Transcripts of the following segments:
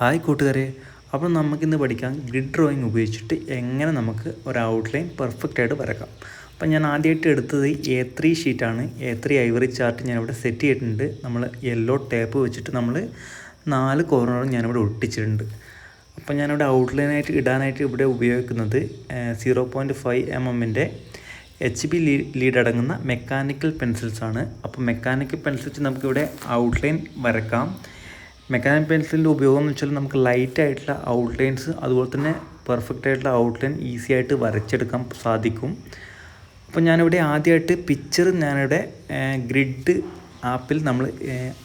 Hi കൂട്ടുകാരെ. അപ്പോൾ നമുക്കിന്ന് പഠിക്കാം ഗ്രിഡ് ഡ്രോയിങ് ഉപയോഗിച്ചിട്ട് എങ്ങനെ നമുക്ക് ഒരു ഔട്ട്ലൈൻ പെർഫെക്റ്റ് ആയിട്ട് വരക്കാം. അപ്പം ഞാൻ ആദ്യമായിട്ട് എടുത്തത് എ ത്രീ ഷീറ്റാണ് എ ത്രീ ഐവറി ചാർട്ട് ഞാനിവിടെ സെറ്റ് ചെയ്തിട്ടുണ്ട്. നമ്മൾ യെല്ലോ ടേപ്പ് വെച്ചിട്ട് നമ്മൾ നാല് കോർണറും ഞാനിവിടെ ഒട്ടിച്ചിട്ടുണ്ട്. അപ്പം ഞാനിവിടെ ഔട്ട്ലൈനായിട്ട് ഇടാനായിട്ട് ഇവിടെ ഉപയോഗിക്കുന്നത് സീറോ പോയിന്റ് ഫൈവ് എം എമ്മിന്റെ എച്ച് ബി ലീഡ് അടങ്ങുന്ന മെക്കാനിക്കൽ പെൻസിൽസാണ് അപ്പോൾ മെക്കാനിക്കൽ പെൻസിൽസ് നമുക്കിവിടെ ഔട്ട്ലൈൻ വരക്കാം. മെക്കാനിക് പെൻസിലിന്റെ ഉപയോഗം എന്ന് വെച്ചാൽ നമുക്ക് ലൈറ്റ് ആയിട്ടുള്ള ഔട്ട്ലൈൻസ് അതുപോലെ തന്നെ പെർഫെക്റ്റ് ആയിട്ടുള്ള ഔട്ട്ലൈൻ ഈസി ആയിട്ട് വരച്ചെടുക്കാൻ സാധിക്കും. അപ്പോൾ ഞാനിവിടെ ആദ്യമായിട്ട് പിക്ചർ ഞാനിവിടെ ഗ്രിഡ് ആപ്പിൽ നമ്മൾ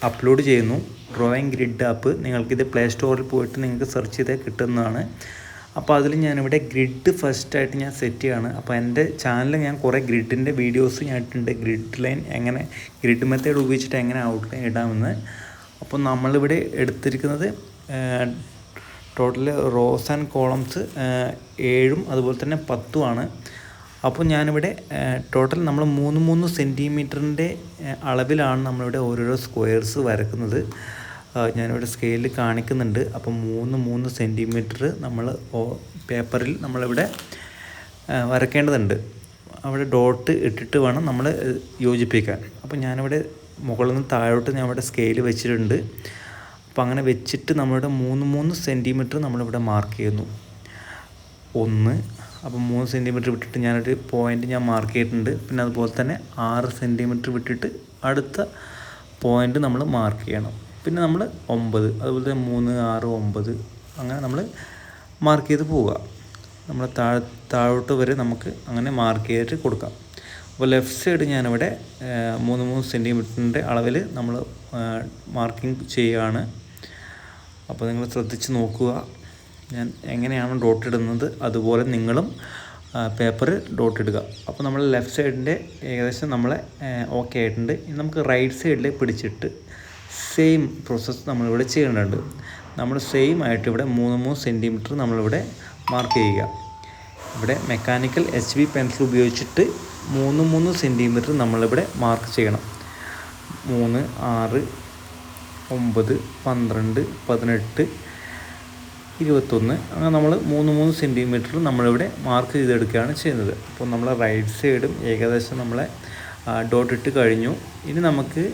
അപ്ലോഡ് ചെയ്യുന്നു. ഡ്രോയിങ് ഗ്രിഡ് ആപ്പ് നിങ്ങൾക്കിത് പ്ലേ സ്റ്റോറിൽ പോയിട്ട് നിങ്ങൾക്ക് സെർച്ച് ചെയ്താൽ കിട്ടുന്നതാണ്. അപ്പോൾ അതിൽ ഞാനിവിടെ ഗ്രിഡ് ഫസ്റ്റായിട്ട് ഞാൻ സെറ്റ് ചെയ്യുകയാണ് അപ്പോൾ എന്റെ ചാനലിൽ ഞാൻ കുറേ ഗ്രിഡിന്റെ വീഡിയോസ് ഞാൻ ഇട്ടിട്ടുണ്ട്. ഗ്രിഡ് ലൈൻ എങ്ങനെ ഗ്രിഡ് മെത്തേഡ് ഉപയോഗിച്ചിട്ട് എങ്ങനെ ഔട്ട്ലൈൻ ഇടാമെന്ന്. അപ്പോൾ നമ്മളിവിടെ എടുത്തിരിക്കുന്നത് ടോട്ടൽ റോസ് ആൻഡ് കോളംസ് ഏഴും അതുപോലെ തന്നെ പത്തുമാണ് അപ്പോൾ ഞാനിവിടെ ടോട്ടൽ നമ്മൾ മൂന്ന് മൂന്ന് സെന്റിമീറ്ററിന്റെ അളവിലാണ് നമ്മളിവിടെ ഓരോരോ സ്ക്വയർസ് വരക്കുന്നത്. ഞാനിവിടെ സ്കെയിലിൽ കാണിക്കുന്നുണ്ട്. അപ്പോൾ മൂന്ന് മൂന്ന് സെന്റിമീറ്റർ നമ്മൾ പേപ്പറിൽ നമ്മളിവിടെ വരക്കേണ്ടതുണ്ട് അവിടെ ഡോട്ട് ഇട്ടിട്ട് വേണം നമ്മൾ യോജിപ്പിക്കാൻ. അപ്പോൾ ഞാനിവിടെ മുകളിൽ നിന്ന് താഴോട്ട് ഞാൻ ഇവിടെ സ്കെയിൽ വെച്ചിട്ടുണ്ട്. അപ്പോൾ അങ്ങനെ വെച്ചിട്ട് നമ്മളിവിടെ മൂന്ന് മൂന്ന് സെന്റിമീറ്റർ നമ്മളിവിടെ മാർക്ക് ചെയ്യുന്നു. ഒന്ന് അപ്പോൾ മൂന്ന് സെന്റിമീറ്റർ വിട്ടിട്ട് ഞാനൊരു പോയിന്റ് ഞാൻ മാർക്ക് ചെയ്തിട്ടുണ്ട്. പിന്നെ അതുപോലെ തന്നെ ആറ് സെന്റിമീറ്റർ വിട്ടിട്ട് അടുത്ത പോയിന്റ് നമ്മൾ മാർക്ക് ചെയ്യണം. പിന്നെ നമ്മൾ ഒമ്പത് അതുപോലെ തന്നെ മൂന്ന് ആറ് ഒമ്പത് അങ്ങനെ നമ്മൾ മാർക്ക് ചെയ്ത് പോവുക. നമ്മൾ താഴ് താഴോട്ട് വരെ നമുക്ക് അങ്ങനെ മാർക്ക് ചെയ്തിട്ട് കൊടുക്കാം. അപ്പോൾ ലെഫ്റ്റ് സൈഡ് ഞാനിവിടെ മൂന്ന് മൂന്ന് സെന്റിമീറ്ററിന്റെ അളവിൽ നമ്മൾ മാർക്കിംഗ് ചെയ്യുകയാണ് അപ്പോൾ നിങ്ങൾ ശ്രദ്ധിച്ച് നോക്കുക. ഞാൻ എങ്ങനെയാണ് ഡോട്ട് ഇടുന്നത് അതുപോലെ നിങ്ങളും പേപ്പറിൽ ഡോട്ട് ഇടുക. അപ്പോൾ നമ്മൾ ലെഫ്റ്റ് സൈഡിന്റെ ഏകദേശം നമ്മളെ ഓക്കെ ആയിട്ടുണ്ട്. ഇനി നമുക്ക് റൈറ്റ് സൈഡിൽ പിടിച്ചിട്ട് സെയിം പ്രോസസ്സ് നമ്മളിവിടെ ചെയ്യേണ്ടതുണ്ട്. നമ്മൾ സെയിം ആയിട്ട് ഇവിടെ മൂന്ന് മൂന്ന് സെന്റിമീറ്റർ നമ്മളിവിടെ മാർക്ക് ചെയ്യുക. ഇവിടെ മെക്കാനിക്കൽ എച്ച് ബി പെൻസിൽ ഉപയോഗിച്ചിട്ട് മൂന്ന് മൂന്ന് സെന്റിമീറ്റർ നമ്മളിവിടെ മാർക്ക് ചെയ്യണം. മൂന്ന് ആറ് ഒമ്പത് പന്ത്രണ്ട് പതിനെട്ട് ഇരുപത്തൊന്ന്. അങ്ങനെ നമ്മൾ മൂന്ന് മൂന്ന് സെന്റിമീറ്റർ നമ്മളിവിടെ മാർക്ക് ചെയ്തെടുക്കുകയാണ് ചെയ്യുന്നത്. അപ്പോൾ നമ്മൾ റൈറ്റ് സൈഡും ഏകദേശം നമ്മളെ ഡോട്ട് ഇട്ട് കഴിഞ്ഞു. ഇനി നമുക്ക്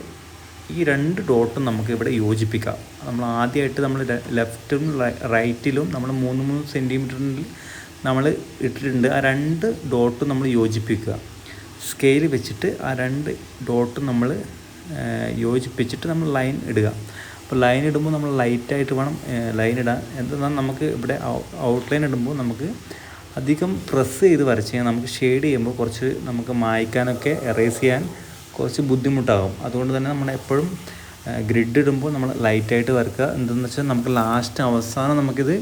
ഈ രണ്ട് ഡോട്ടും നമുക്ക് ഇവിടെ യോജിപ്പിക്കാം. നമ്മൾ ആദ്യമായിട്ട് നമ്മൾ ലെഫ്റ്റും റൈറ്റിലും നമ്മൾ മൂന്ന് മൂന്ന് സെന്റിമീറ്ററിൽ നമ്മൾ ഇട്ടിട്ടുണ്ട്. ആ രണ്ട് ഡോട്ടും നമ്മൾ യോജിപ്പിക്കുക. സ്കെയിൽ വെച്ചിട്ട് ആ രണ്ട് ഡോട്ട് നമ്മൾ യോജിപ്പിച്ചിട്ട് നമ്മൾ ലൈൻ ഇടുക. അപ്പോൾ ലൈൻ ഇടുമ്പോൾ നമ്മൾ ലൈറ്റായിട്ട് വേണം ലൈൻ ഇടാൻ. എന്തെന്നാൽ നമുക്ക് ഇവിടെ ഔട്ട്ലൈൻ ഇടുമ്പോൾ നമുക്ക് അധികം പ്രസ് ചെയ്ത് വരച്ച് കഴിഞ്ഞാൽ നമുക്ക് ഷെയ്ഡ് ചെയ്യുമ്പോൾ കുറച്ച് നമുക്ക് മായ്ക്കാനൊക്കെ എറേസ് ചെയ്യാൻ കുറച്ച് ബുദ്ധിമുട്ടാകും. അതുകൊണ്ട് തന്നെ നമ്മൾ എപ്പോഴും ഗ്രിഡ് ഇടുമ്പോൾ നമ്മൾ ലൈറ്റായിട്ട് വരക്കുക. എന്തെന്ന് വെച്ചാൽ നമുക്ക് ലാസ്റ്റ് അവസാനം നമുക്കിത്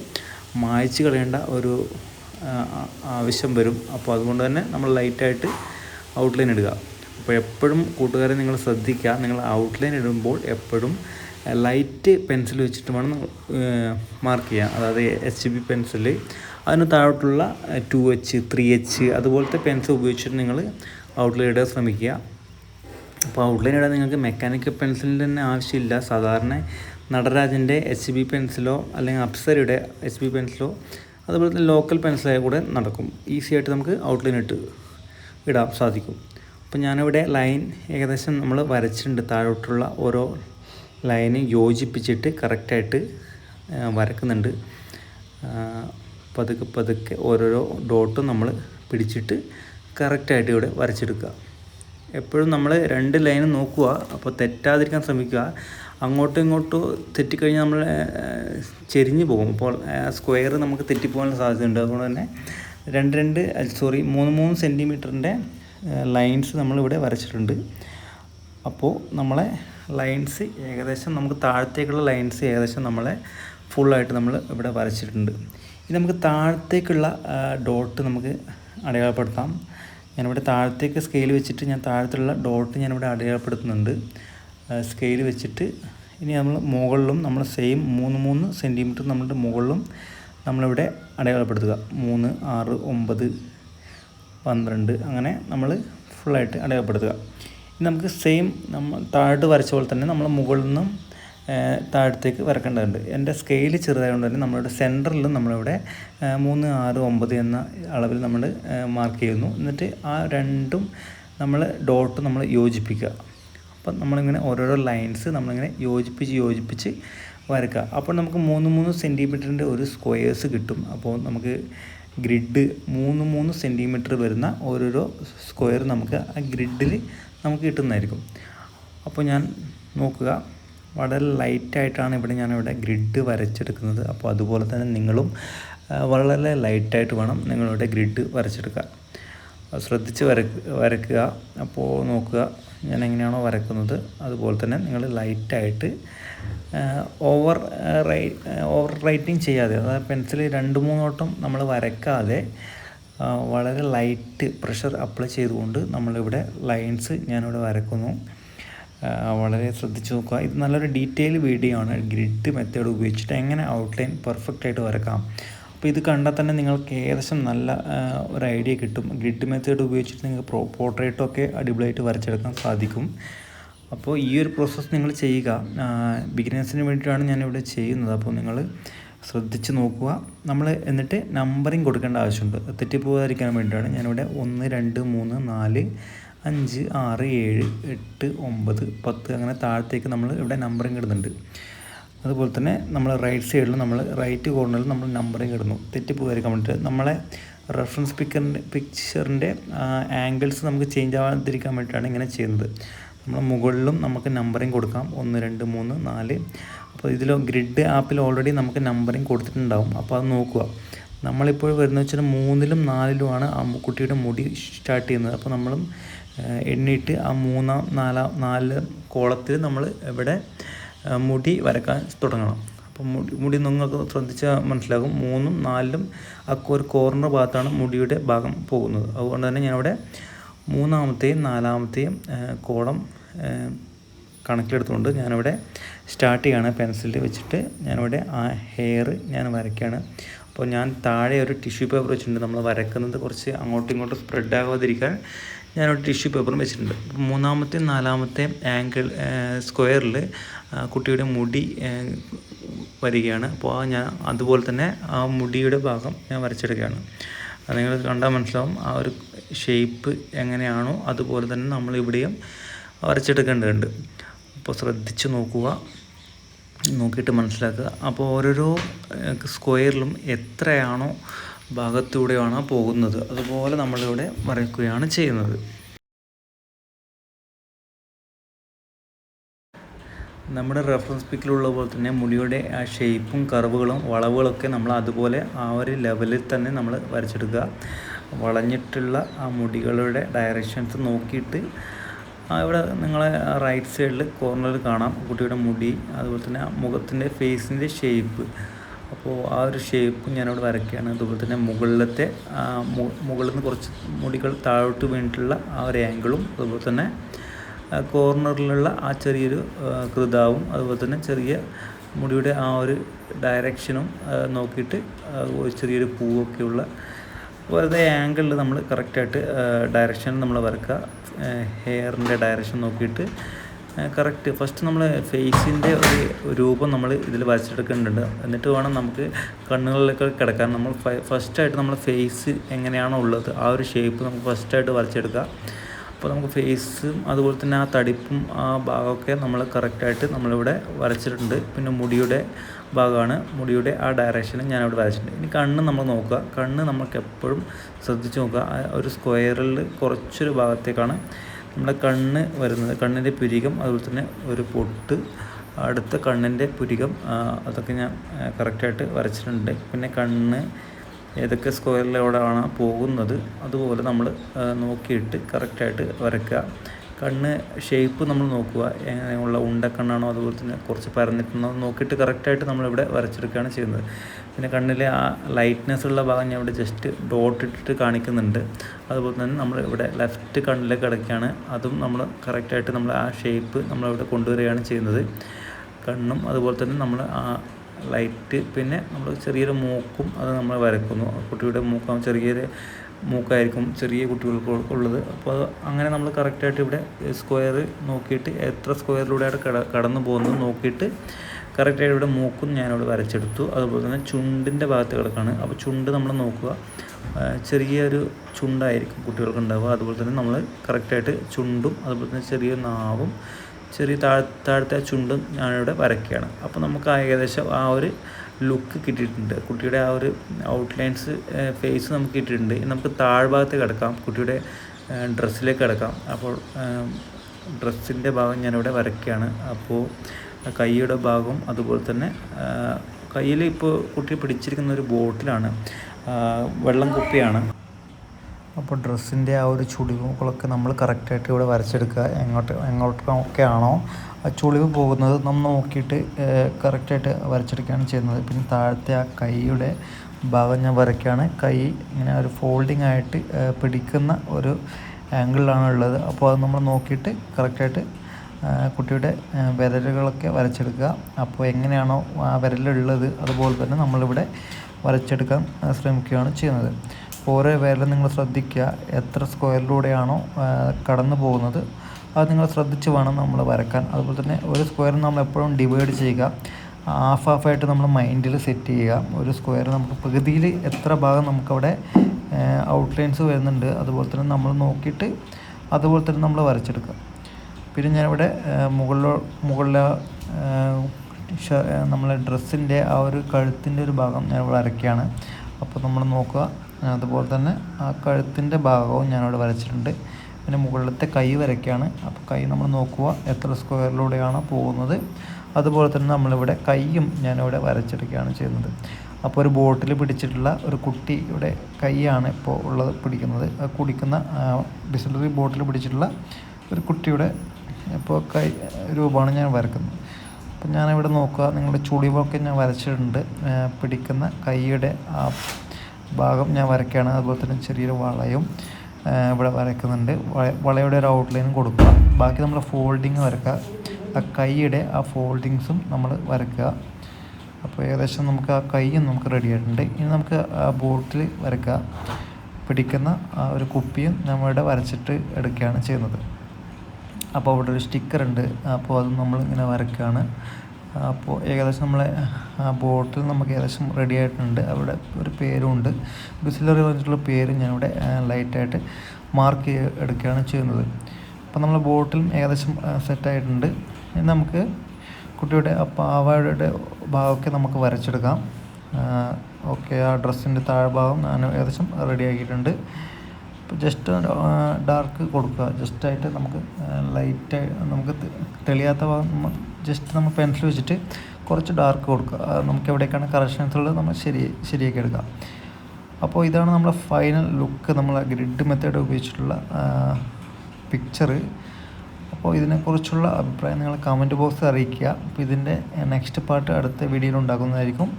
മായ്ച്ച് കളയേണ്ട ഒരു ആവശ്യം വരും. അപ്പോൾ അതുകൊണ്ട് തന്നെ നമ്മൾ ലൈറ്റായിട്ട് ഔട്ട്ലൈൻ ഇടുക. അപ്പോൾ എപ്പോഴും കൂട്ടുകാരെ നിങ്ങൾ ശ്രദ്ധിക്കുക. നിങ്ങൾ ഔട്ട്ലൈൻ ഇടുമ്പോൾ എപ്പോഴും ലൈറ്റ് പെൻസിൽ വെച്ചിട്ട് വേണം മാർക്ക് ചെയ്യാൻ. അതായത് എച്ച് ബി പെൻസിൽ അതിന് താഴോട്ടുള്ള ടു എച്ച് ത്രീ എച്ച് അതുപോലത്തെ പെൻസിൽ ഉപയോഗിച്ചിട്ട് നിങ്ങൾ ഔട്ട്ലൈൻ ഇടാൻ ശ്രമിക്കുക. അപ്പോൾ ഔട്ട്ലൈൻ ഇടാൻ നിങ്ങൾക്ക് മെക്കാനിക്കൽ പെൻസിലിന്റെ തന്നെ ആവശ്യമില്ല. സാധാരണ നടരാജന്റെ എച്ച് ബി പെൻസിലോ അല്ലെങ്കിൽ അപ്സരയുടെ എച്ച് ബി പെൻസിലോ അതുപോലെ തന്നെ ലോക്കൽ പെൻസിലായ കൂടെ നടക്കും. ഈസി ആയിട്ട് നമുക്ക് ഔട്ട്ലൈൻ ഇട്ട് ഇടാൻ സാധിക്കും. അപ്പോൾ ഞാനിവിടെ ലൈൻ ഏകദേശം നമ്മൾ വരച്ചിട്ടുണ്ട്. താഴോട്ടുള്ള ഓരോ ലൈന് യോജിപ്പിച്ചിട്ട് കറക്റ്റായിട്ട് വരക്കുന്നുണ്ട്. പതുക്കെ പതുക്കെ ഓരോരോ ഡോട്ടും നമ്മൾ പിടിച്ചിട്ട് കറക്റ്റായിട്ട് ഇവിടെ വരച്ചെടുക്കുക. എപ്പോഴും നമ്മൾ രണ്ട് ലൈൻ നോക്കുക. അപ്പോൾ തെറ്റാതിരിക്കാൻ ശ്രമിക്കുക. അങ്ങോട്ടും ഇങ്ങോട്ടും തെറ്റിക്കഴിഞ്ഞാൽ നമ്മൾ ചെരിഞ്ഞു പോകും. അപ്പോൾ സ്ക്വയർ നമുക്ക് തെറ്റിപ്പോകാനുള്ള സാധ്യതയുണ്ട്. അതുകൊണ്ട് തന്നെ രണ്ട് രണ്ട് സോറി മൂന്ന് മൂന്ന് സെന്റിമീറ്ററിന്റെ ലൈൻസ് നമ്മളിവിടെ വരച്ചിട്ടുണ്ട്. അപ്പോൾ നമ്മളെ ലൈൻസ് ഏകദേശം നമുക്ക് താഴത്തേക്കുള്ള ലൈൻസ് ഏകദേശം നമ്മളെ ഫുള്ളായിട്ട് നമ്മൾ ഇവിടെ വരച്ചിട്ടുണ്ട്. ഇനി നമുക്ക് താഴത്തേക്കുള്ള ഡോട്ട് നമുക്ക് അടയാളപ്പെടുത്താം. ഞാനിവിടെ താഴത്തേക്ക് സ്കെയിൽ വെച്ചിട്ട് ഞാൻ താഴത്തുള്ള ഡോട്ട് ഞാനിവിടെ അടയാളപ്പെടുത്തുന്നുണ്ട്. സ്കെയിൽ വെച്ചിട്ട് ഇനി നമ്മൾ മുകളിലും നമ്മൾ സെയിം മൂന്ന് മൂന്ന് സെന്റിമീറ്റർ നമ്മളുടെ മുകളിലും നമ്മളിവിടെ അടയാളപ്പെടുത്തുക. മൂന്ന് ആറ് ഒമ്പത് പന്ത്രണ്ട്. അങ്ങനെ നമ്മൾ ഫുള്ളായിട്ട് അടയാളപ്പെടുത്തുക. ഇനി നമുക്ക് സെയിം നമ്മൾ താഴോട്ട് വരച്ച പോലെ തന്നെ നമ്മൾ മുകളിൽ നിന്നും താഴത്തേക്ക് വരക്കേണ്ടതുണ്ട്. എന്റെ സ്കെയിൽ ചെറുതായതുകൊണ്ട് തന്നെ നമ്മളുടെ സെന്ററിലും നമ്മളിവിടെ മൂന്ന് ആറ് ഒമ്പത് എന്ന അളവിൽ നമ്മൾ മാർക്ക് ചെയ്യുന്നു. എന്നിട്ട് ആ രണ്ടും നമ്മൾ ഡോട്ട് നമ്മൾ യോജിപ്പിക്കുക. അപ്പം നമ്മളിങ്ങനെ ഓരോരോ ലൈൻസ് നമ്മളിങ്ങനെ യോജിപ്പിച്ച് യോജിപ്പിച്ച് വരക്കുക. അപ്പോൾ നമുക്ക് മൂന്ന് മൂന്ന് സെന്റിമീറ്ററിന്റെ ഒരു സ്ക്വയേഴ്സ് കിട്ടും. അപ്പോൾ നമുക്ക് ഗ്രിഡ് മൂന്ന് മൂന്ന് സെന്റിമീറ്റർ വരുന്ന ഓരോരോ സ്ക്വയർ നമുക്ക് ആ ഗ്രിഡിൽ നമുക്ക് കിട്ടുന്നതായിരിക്കും. അപ്പോൾ ഞാൻ നോക്കുക. വളരെ ലൈറ്റായിട്ടാണ് ഇവിടെ ഞാനിവിടെ ഗ്രിഡ് വരച്ചെടുക്കുന്നത്. അപ്പോൾ അതുപോലെ തന്നെ നിങ്ങളും വളരെ ലൈറ്റായിട്ട് വേണം നിങ്ങളുടെ ഗ്രിഡ് വരച്ചെടുക്കുക ശ്രദ്ധിച്ച് വരക്ക് വരക്കുക അപ്പോൾ നോക്കുക. ഞാൻ എങ്ങനെയാണോ വരക്കുന്നത്. അതുപോലെ തന്നെ നിങ്ങൾ ലൈറ്റായിട്ട് ഓവർ റൈ ഓവർ റൈറ്റിങ് ചെയ്യാതെ അതായത് പെൻസിൽ രണ്ട് മൂന്നോട്ടം നമ്മൾ വരക്കാതെ വളരെ ലൈറ്റ് പ്രഷർ അപ്ലൈ ചെയ്തുകൊണ്ട് നമ്മളിവിടെ ലൈൻസ് ഞാനിവിടെ വരക്കുന്നു വളരെ ശ്രദ്ധിച്ച് നോക്കുക. ഇത് നല്ലൊരു ഡീറ്റെയിൽ വീഡിയോ ആണ്. ഗ്രിഡ് മെത്തേഡ് ഉപയോഗിച്ചിട്ട് എങ്ങനെ ഔട്ട്ലൈൻ പെർഫെക്റ്റ് ആയിട്ട് വരക്കാം. അപ്പോൾ ഇത് കണ്ടാൽ തന്നെ നിങ്ങൾക്ക് ഏകദേശം നല്ല ഒരു ഐഡിയ കിട്ടും. ഗ്രിഡ് മെത്തേഡ് ഉപയോഗിച്ചിട്ട് നിങ്ങൾക്ക് പ്രോ പോർട്രേറ്റൊക്കെ അടിപൊളിയായിട്ട് വരച്ചെടുക്കാൻ സാധിക്കും. അപ്പോൾ ഈ ഒരു പ്രോസസ്സ് നിങ്ങൾ ചെയ്യുക. ബിഗിനേഴ്സിന് വേണ്ടിയിട്ടാണ് ഞാനിവിടെ ചെയ്യുന്നത്. അപ്പോൾ നിങ്ങൾ ശ്രദ്ധിച്ച് നോക്കുക. നമ്മൾ എന്നിട്ട് നമ്പറിങ് കൊടുക്കേണ്ട ആവശ്യമുണ്ട്. തെറ്റിപ്പോകാതിരിക്കാൻ വേണ്ടിയിട്ടാണ് ഞാനിവിടെ ഒന്ന് രണ്ട് മൂന്ന് നാല് അഞ്ച് ആറ് ഏഴ് എട്ട് ഒമ്പത് പത്ത് അങ്ങനെ താഴത്തേക്ക് നമ്മൾ ഇവിടെ നമ്പറിങ് ഇടുന്നുണ്ട്. അതുപോലെ തന്നെ നമ്മൾ റൈറ്റ് സൈഡിൽ നമ്മൾ റൈറ്റ് കോർണറിൽ നമ്മൾ നമ്പറിങ് ഇടുന്നു. തെറ്റിപ്പോകാതിരിക്കാൻ വേണ്ടിയിട്ട് നമ്മളെ റെഫറൻസ് പിക്കറിന്റെ പിക്ചറിന്റെ ആംഗിൾസ് നമുക്ക് ചേഞ്ച് ആവാതിരിക്കാൻ വേണ്ടിയിട്ടാണ് ഇങ്ങനെ ചെയ്യുന്നത്. നമ്മൾ മുകളിലും നമുക്ക് നമ്പറിങ് കൊടുക്കാം. ഒന്ന് രണ്ട് മൂന്ന് നാല്. അപ്പോൾ ഇതിൽ ഗ്രിഡ് ആപ്പിൽ ഓൾറെഡി നമുക്ക് നമ്പറിങ് കൊടുത്തിട്ടുണ്ടാവും. അപ്പോൾ അത് നോക്കുക. നമ്മളിപ്പോൾ വരുന്നത് വെച്ചാൽ മൂന്നിലും നാലിലുമാണ് ആ കുട്ടിയുടെ മുടി സ്റ്റാർട്ട് ചെയ്യുന്നത്. അപ്പോൾ നമ്മളും എണ്ണിയിട്ട് ആ മൂന്നാം നാലാം നാല് കോളത്തിൽ നമ്മൾ ഇവിടെ മുടി വരക്കാൻ തുടങ്ങണം. അപ്പം മുടി മുടി നിങ്ങൾക്ക് ശ്രദ്ധിച്ചാൽ മനസ്സിലാകും. മൂന്നും നാലിലും ആ ഒരു കോർണർ ഭാഗത്താണ് മുടിയുടെ ഭാഗം പോകുന്നത്. അതുകൊണ്ട് തന്നെ ഞാനിവിടെ മൂന്നാമത്തെയും നാലാമത്തെയും കോളം കണക്കിലെടുത്തുകൊണ്ട് ഞാനിവിടെ സ്റ്റാർട്ട് ചെയ്യാണ് പെൻസിൽ വെച്ചിട്ട്. ഞാനിവിടെ ആ ഹെയർ ഞാൻ വരയ്ക്കുകയാണ്. അപ്പോൾ ഞാൻ താഴെ ഒരു ടിഷ്യൂ പേപ്പർ വെച്ചിട്ടുണ്ട്. നമ്മൾ വരക്കുന്നത് കുറച്ച് അങ്ങോട്ടും ഇങ്ങോട്ടും സ്പ്രെഡ് ആകാതിരിക്കാൻ ഞാനൊരു ടിഷ്യൂ പേപ്പറും വെച്ചിട്ടുണ്ട്. മൂന്നാമത്തെ നാലാമത്തെ ആംഗിൾ സ്ക്വയറിൽ കുട്ടിയുടെ മുടി വരികയാണ്. അപ്പോൾ ഞാൻ അതുപോലെ തന്നെ ആ മുടിയുടെ ഭാഗം ഞാൻ വരച്ചെടുക്കുകയാണ്. നിങ്ങൾ കണ്ടാൽ മനസ്സിലാവും ആ ഒരു ഷേപ്പ് എങ്ങനെയാണോ അതുപോലെ തന്നെ നമ്മൾ ഇവിടെയും വരച്ചെടുക്കേണ്ടതുണ്ട്. അപ്പോൾ ശ്രദ്ധിച്ച് നോക്കുക നോക്കിയിട്ട് മനസ്സിലാക്കുക. അപ്പോൾ ഓരോരോ സ്ക്വയറിലും എത്രയാണോ ഭാഗത്തൂടെയാണ് പോകുന്നത്. അതുപോലെ നമ്മളിവിടെ വരയ്ക്കുകയാണ് ചെയ്യുന്നത്. നമ്മുടെ റെഫറൻസ് പിക്കിലുള്ള പോലെ തന്നെ മുടിയുടെ ആ ഷേപ്പും കർവുകളും വളവുകളൊക്കെ നമ്മൾ അതുപോലെ ആ ഒരു ലെവലിൽ തന്നെ നമ്മൾ വരച്ചെടുക്കുക. വളഞ്ഞിട്ടുള്ള ആ മുടികളുടെ ഡയറക്ഷൻസ് നോക്കിയിട്ട് ഇവിടെ നിങ്ങളെ റൈറ്റ് സൈഡിൽ കോർണറിൽ കാണാം. കുട്ടിയുടെ മുടി അതുപോലെ തന്നെ മുഖത്തിന്റെ ഫേസിന്റെ ഷേപ്പ് അപ്പോൾ ആ ഒരു ഷേപ്പ് ഞാനിവിടെ വരയ്ക്കുകയാണ്. അതുപോലെ തന്നെ മുകളിലത്തെ മുകളിൽ നിന്ന് കുറച്ച് മുടികൾ താഴോട്ട് വീണിട്ടുള്ള ആ ഒരു ആംഗിളും അതുപോലെ തന്നെ കോർണറിലുള്ള ആ ചെറിയൊരു കൃതാവും അതുപോലെ തന്നെ ചെറിയ മുടിയുടെ ആ ഒരു ഡയറക്ഷനും നോക്കിയിട്ട് ചെറിയൊരു പൂവൊക്കെയുള്ള വെറുതെ ആംഗിളിൽ നമ്മൾ കറക്റ്റായിട്ട് ഡയറക്ഷൻ നമ്മൾ വരക്കുക. ഹെയറിന്റെ ഡയറക്ഷൻ നോക്കിയിട്ട് കറക്റ്റ് ഫസ്റ്റ് നമ്മൾ ഫേസിന്റെ ഒരു രൂപം നമ്മൾ ഇതിൽ വരച്ചെടുക്കേണ്ടതുണ്ട് എന്നിട്ട് വേണം നമുക്ക് കണ്ണുകളിലേക്ക് കിടക്കാൻ. നമ്മൾ ഫസ്റ്റായിട്ട് നമ്മൾ ഫേസ് എങ്ങനെയാണോ ഉള്ളത് ആ ഒരു ഷേപ്പ് നമുക്ക് ഫസ്റ്റായിട്ട് വരച്ചെടുക്കുക. അപ്പോൾ നമുക്ക് ഫേസും അതുപോലെ തന്നെ ആ തടിപ്പും ആ ഭാഗമൊക്കെ നമ്മൾ കറക്റ്റായിട്ട് നമ്മളിവിടെ വരച്ചിട്ടുണ്ട്. പിന്നെ മുടിയുടെ ഭാഗമാണ്. മുടിയുടെ ആ ഡയറക്ഷനും ഞാനിവിടെ വരച്ചിട്ടുണ്ട്. ഇനി കണ്ണ് നമ്മൾ നോക്കുക. കണ്ണ് നമുക്ക് എപ്പോഴും ശ്രദ്ധിച്ച് നോക്കുക. ഒരു സ്ക്വയറിൽ കുറച്ചൊരു ഭാഗത്തേക്കാണ് നമ്മുടെ കണ്ണ് വരുന്നത്. കണ്ണിന്റെ പുരികം അതുപോലെ തന്നെ ഒരു പൊട്ട് അടുത്ത കണ്ണിന്റെ പുരികം അതൊക്കെ ഞാൻ കറക്റ്റായിട്ട് വരച്ചിട്ടുണ്ട്. പിന്നെ കണ്ണ് ഏതൊക്കെ സ്ക്വയറിലൂടെയാണ് പോകുന്നത് അതുപോലെ നമ്മൾ നോക്കിയിട്ട് കറക്റ്റായിട്ട് വരയ്ക്കുക. കണ്ണ് ഷേപ്പ് നമ്മൾ നോക്കുക എങ്ങനെയുള്ള ഉണ്ടക്കണ്ണാണോ അതുപോലെ തന്നെ കുറച്ച് പരന്നിട്ടുണ്ടോ നോക്കിയിട്ട് കറക്റ്റായിട്ട് നമ്മളിവിടെ വരച്ചെടുക്കുകയാണ് ചെയ്യുന്നത്. പിന്നെ കണ്ണിലെ ആ ലൈറ്റ്നെസ് ഉള്ള ഭാഗം ഞാൻ ഇവിടെ ജസ്റ്റ് ഡോട്ട് ഇട്ടിട്ട് കാണിക്കുന്നുണ്ട്. അതുപോലെ തന്നെ നമ്മൾ ഇവിടെ ലെഫ്റ്റ് കണ്ണിലേക്ക് കിടക്കുകയാണ് അതും നമ്മൾ കറക്റ്റായിട്ട് നമ്മൾ ആ ഷേപ്പ് നമ്മളിവിടെ കൊണ്ടുവരികയാണ് ചെയ്യുന്നത്. കണ്ണും അതുപോലെ തന്നെ നമ്മൾ ആ ലൈറ്റ് പിന്നെ നമ്മൾ ചെറിയൊരു മൂക്കും അത് നമ്മൾ വരക്കുന്നു. കുട്ടിയുടെ മൂക്കം ചെറിയൊരു മൂക്കായിരിക്കും ചെറിയ കുട്ടികൾക്ക് ഉള്ളത്. അപ്പോൾ അങ്ങനെ നമ്മൾ കറക്റ്റായിട്ട് ഇവിടെ സ്ക്വയർ നോക്കിയിട്ട് എത്ര സ്ക്വയറിലൂടെയാണ് കട കടന്നു പോകുന്നത് നോക്കിയിട്ട് കറക്റ്റായിട്ട് ഇവിടെ മൂക്കും ഞാനിവിടെ വരച്ചെടുത്തു. അതുപോലെ തന്നെ ചുണ്ടിന്റെ ഭാഗത്ത് കിടക്കാണ്. അപ്പോൾ ചുണ്ട് നമ്മൾ നോക്കുക. ചെറിയൊരു ചുണ്ടായിരിക്കും കുട്ടികൾക്ക് ഉണ്ടാവുക. അതുപോലെ തന്നെ നമ്മൾ കറക്റ്റായിട്ട് ചുണ്ടും അതുപോലെ തന്നെ ചെറിയ നാവും ചെറിയ താഴ് താഴത്തെ ചുണ്ടും ഞാനിവിടെ വരയ്ക്കുകയാണ്. അപ്പോൾ നമുക്ക് ആ ഏകദേശം ആ ഒരു ലുക്ക് കിട്ടിയിട്ടുണ്ട്. കുട്ടിയുടെ ആ ഒരു ഔട്ട്ലൈൻസ് ഫേസ് നമുക്ക് കിട്ടിയിട്ടുണ്ട്. നമുക്ക് താഴ്ഭാഗത്ത് കിടക്കാം. കുട്ടിയുടെ ഡ്രസ്സിലേക്ക് കിടക്കാം. അപ്പോൾ ഡ്രസ്സിന്റെ ഭാഗം ഞാനിവിടെ വരയ്ക്കുകയാണ്. അപ്പോൾ കൈയുടെ ഭാഗം അതുപോലെ തന്നെ കയ്യിൽ ഇപ്പോൾ കുട്ടി പിടിച്ചിരിക്കുന്ന ഒരു ബോട്ടിലാണ്. വെള്ളം കുപ്പിയാണ്. അപ്പോൾ ഡ്രസ്സിന്റെ ആ ഒരു ചുളിവുകളൊക്കെ നമ്മൾ കറക്റ്റായിട്ട് ഇവിടെ വരച്ചെടുക്കുക. എങ്ങോട്ട് എങ്ങോട്ടൊക്കെ ആണോ ആ ചുളിവ് പോകുന്നത് നമ്മൾ നോക്കിയിട്ട് കറക്റ്റായിട്ട് വരച്ചെടുക്കുകയാണ് ചെയ്യുന്നത്. പിന്നെ താഴത്തെ ആ കൈയുടെ ഭാഗം ഞാൻ വരയ്ക്കുകയാണ്. കൈ ഇങ്ങനെ ഒരു ഫോൾഡിങ് ആയിട്ട് പിടിക്കുന്ന ഒരു ആംഗിളിലാണ് ഉള്ളത്. അപ്പോൾ അത് നമ്മൾ നോക്കിയിട്ട് കറക്റ്റായിട്ട് കുട്ടിയുടെ വിരലുകളൊക്കെ വരച്ചെടുക്കുക. അപ്പോൾ എങ്ങനെയാണോ ആ വിരലുള്ളത് അതുപോലെ തന്നെ നമ്മളിവിടെ വരച്ചെടുക്കാൻ ശ്രമിക്കുകയാണ് ചെയ്യുന്നത്. ഓരോ വിരലും നിങ്ങൾ ശ്രദ്ധിക്കുക എത്ര സ്ക്വയറിലൂടെയാണോ കടന്നു പോകുന്നത്. അത് നിങ്ങൾ ശ്രദ്ധിച്ച് വേണം നമ്മൾ വരക്കാൻ. അതുപോലെ തന്നെ ഒരു സ്ക്വയർ നമ്മൾ എപ്പോഴും ഡിവൈഡ് ചെയ്യുക. ഹാഫ് ഹാഫായിട്ട് നമ്മൾ മൈൻഡിൽ സെറ്റ് ചെയ്യുക. ഒരു സ്ക്വയർ നമുക്ക് പകുതിയിൽ എത്ര ഭാഗം നമുക്കവിടെ ഔട്ട്ലൈൻസ് വരുന്നുണ്ട്. അതുപോലെ തന്നെ നമ്മൾ നോക്കിയിട്ട് അതുപോലെ തന്നെ നമ്മൾ വരച്ചെടുക്കുക. പിന്നെ ഞാനിവിടെ മുകളിലോ മുകളിലെ നമ്മളെ ഡ്രസ്സിന്റെ ആ ഒരു കഴുത്തിന്റെ ഒരു ഭാഗം ഞാൻ വരയ്ക്കുകയാണ്. അപ്പോൾ നമ്മൾ നോക്കുക. അതുപോലെ തന്നെ ആ കഴുത്തിന്റെ ഭാഗവും ഞാനിവിടെ വരച്ചിട്ടുണ്ട്. പിന്നെ മുകളിലത്തെ കൈ വരയ്ക്കുകയാണ് അപ്പോൾ കൈ നമ്മൾ നോക്കുക എത്ര സ്ക്വയറിലൂടെയാണ് പോകുന്നത്. അതുപോലെ തന്നെ നമ്മളിവിടെ കൈയും ഞാനിവിടെ വരച്ചെടുക്കുകയാണ് ചെയ്യുന്നത്. അപ്പോൾ ഒരു ബോട്ടിൽ പിടിച്ചിട്ടുള്ള ഒരു കുട്ടിയുടെ കൈയാണ് ഇപ്പോൾ ഉള്ളത് പിടിക്കുന്നത്. കുടിക്കുന്ന ബിസ്ലറി ബോട്ടിൽ പിടിച്ചിട്ടുള്ള ഒരു കുട്ടിയുടെ ഇപ്പോൾ കൈ രൂപമാണ് ഞാൻ വരക്കുന്നത്. അപ്പോൾ ഞാനിവിടെ നോക്കുക. നിങ്ങളുടെ ചുളിവൊക്കെ ഞാൻ വരച്ചിട്ടുണ്ട്. പിടിക്കുന്ന കൈയുടെ ആ ഭാഗം ഞാൻ വരയ്ക്കുകയാണ്. അതുപോലെ തന്നെ ചെറിയൊരു വളയും ഇവിടെ വരയ്ക്കുന്നുണ്ട്. വളയുടെ ഒരു ഔട്ട്ലൈനും കൊടുക്കുക. ബാക്കി നമ്മൾ ഫോൾഡിങ് വരക്കുക ആ കൈയുടെ ആ ഫോൾഡിങ്സും നമ്മൾ വരക്കുക അപ്പോൾ ഏകദേശം നമുക്ക് ആ കൈയും നമുക്ക് റെഡി ആയിട്ടുണ്ട്. ഇനി നമുക്ക് ആ ബോട്ടിൽ വരക്കുക പിടിക്കുന്ന ആ ഒരു കുപ്പിയും നമ്മളിവിടെ വരച്ചിട്ട് എടുക്കുകയാണ് ചെയ്യുന്നത്. അപ്പോൾ അവിടെ ഒരു സ്റ്റിക്കർ ഉണ്ട്. അപ്പോൾ അത് നമ്മൾ ഇങ്ങനെ വരയ്ക്കുകയാണ്. അപ്പോൾ ഏകദേശം നമ്മളെ ആ ബോട്ടിൽ നമുക്ക് ഏകദേശം റെഡി ആയിട്ടുണ്ട്. അവിടെ ഒരു പേരും ഉണ്ട് ബിസിലറി പറഞ്ഞിട്ടുള്ള പേര് ഞാനിവിടെ ലൈറ്റായിട്ട് മാർക്ക് എടുക്കുകയാണ് ചെയ്യുന്നത്. അപ്പോൾ നമ്മൾ ബോട്ടിലും ഏകദേശം സെറ്റായിട്ടുണ്ട് ഇനി നമുക്ക് കുട്ടിയുടെ ആ പാവയുടെ ഭാഗമൊക്കെ നമുക്ക് വരച്ചെടുക്കാം. ഓക്കെ ആ ഡ്രസ്സിന്റെ താഴ്ഭാഗം ഞാൻ ഏകദേശം റെഡി ആക്കിയിട്ടുണ്ട്. ഇപ്പോൾ ജസ്റ്റ് ഡാർക്ക് കൊടുക്കുക. ജസ്റ്റായിട്ട് നമുക്ക് ലൈറ്റ് നമുക്ക് തെളിയാത്ത ഭാഗം ജസ്റ്റ് നമ്മൾ പെൻസിൽ വെച്ചിട്ട് കുറച്ച് ഡാർക്ക് കൊടുക്കുക. നമുക്ക് എവിടേക്കാണ് കറക്ഷൻസ് ഉള്ളത് നമ്മൾ ശരി ശരിയാക്കി എടുക്കുക അപ്പോൾ ഇതാണ് നമ്മുടെ ഫൈനൽ ലുക്ക് നമ്മൾ ഗ്രിഡ് മെത്തേഡ് ഉപയോഗിച്ചിട്ടുള്ള പിക്ചർ അപ്പോൾ ഇതിനെക്കുറിച്ചുള്ള അഭിപ്രായം നിങ്ങൾ കമന്റ് ബോക്സിൽ അറിയിക്കുക. അപ്പോൾ ഇതിന്റെ നെക്സ്റ്റ് പാർട്ട് അടുത്ത വീഡിയോയിൽ ഉണ്ടാക്കുന്നതായിരിക്കും.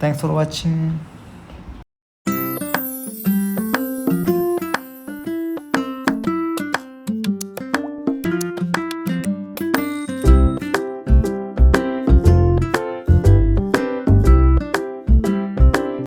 Thanks for watching